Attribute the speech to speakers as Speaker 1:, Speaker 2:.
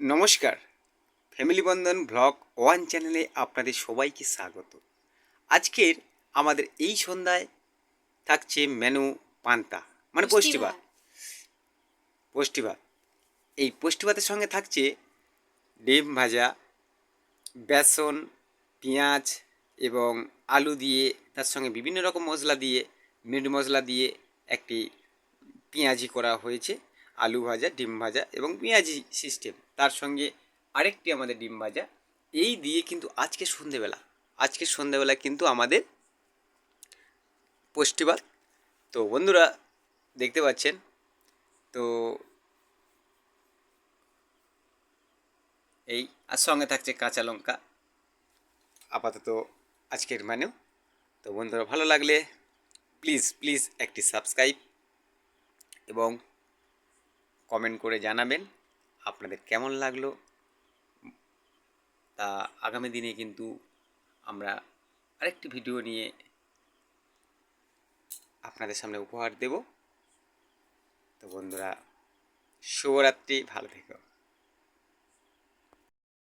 Speaker 1: নমস্কার। ফ্যামিলি বন্ধন blog one চ্যানেলে আপনাদের সবাইকে স্বাগত। আজকের আমাদের এই সন্ধ্যায় থাকছে মেনু পান্তা মানে পুষ্টিভাত। পুষ্টিভাত। এই পুষ্টিভাতের সঙ্গে থাকছে ডিম ভাজা বেসন পেঁয়াজ এবং আলু দিয়ে তার সঙ্গে বিভিন্ন রকম মশলা দিয়ে মিট মশলা দিয়ে একটি পেঁয়াজি করা হয়েছে। আলু ভাজা, ডিম ভাজা এবং পেঁয়াজি সিস্টেম তার সঙ্গে আরেকটি আমাদের ডিম ভাজা। এই দিয়ে কিন্তু আজকে সন্ধেবেলা। আজকে সন্ধেবেলা কিন্তু আমাদের পুষ্টিবাদ। তো বন্ধুরা, দেখতে পাচ্ছেন? তো এই, আর সঙ্গে থাকছে কাঁচা লঙ্কা। আপাতত আজকের মেনু তো বন্ধুরা, ভালো লাগলে প্লিজ প্লিজ একটি সাবস্ক্রাইব এবং কমেন্ট করে জানাবেন, আপনাদের কেমন লাগল? তা আগামী দিনে কিন্তু আমরা আরেকটি ভিডিও নিয়ে আপনাদের সামনে উপহার দেব। তো বন্ধুরা, শুভরাত্রি, ভালো থেকো।